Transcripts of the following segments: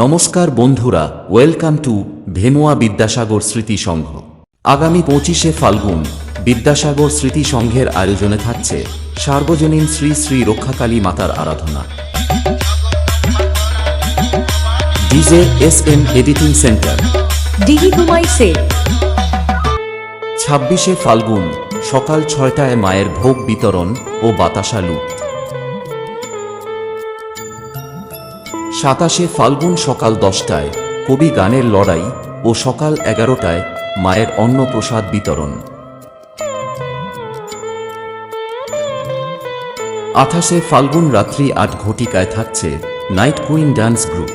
নমস্কার বন্ধুরা welcome to ভেমোয়া Vidyasagar স্মৃতি সংঘ। আগামী পঁচিশে ফাল্গুন বিদ্যাসাগর স্মৃতি সংঘের আয়োজনে থাকছে সার্বজনীন শ্রী শ্রী রক্ষাকালী মাতার আরাধনা। DJ S M editing centre. ছাব্বিশে ফাল্গুন সকাল ছয়টায় মায়ের ভোগ বিতরণ ও বাতাসা লুট। সাতাশে ফাল্গুন সকাল দশটায় কবি গানের লড়াই ও সকাল এগারোটায় মায়ের অন্নপ্রসাদ বিতরণ। আঠাশে ফাল্গুন রাত্রি আট ঘটিকায় থাকছে night queen dance group.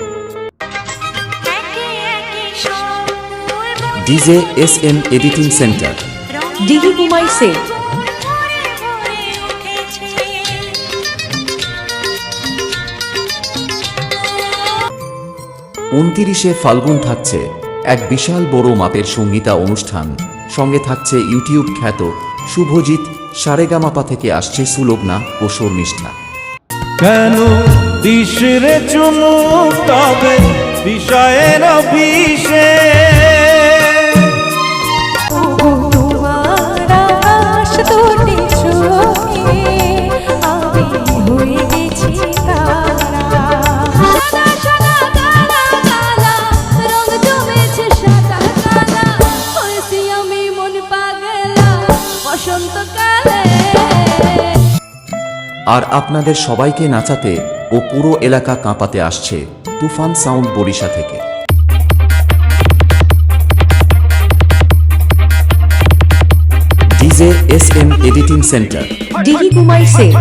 DJ S M editing centre. ডিগি কুমাই সেল উনতিরিশে ফাল্গুন থাকছে এক বিশাল বড় মাপের সঙ্গীতা অনুষ্ঠান। সঙ্গে থাকছে ইউটিউব খ্যাত শুভজিৎ সারেগামাপা থেকে আসছে সুলগ্না ও শর্মিষ্ঠা। কেন বিষয়ের বিষে বসন্তকালে। আর আপনাদের সবাইকে নাচাতে ও পুরো এলাকা কাঁপাতে আসছে তুফান সাউন্ড বরিশা থেকে। DJ S M editing centre. Dihi Kumai sell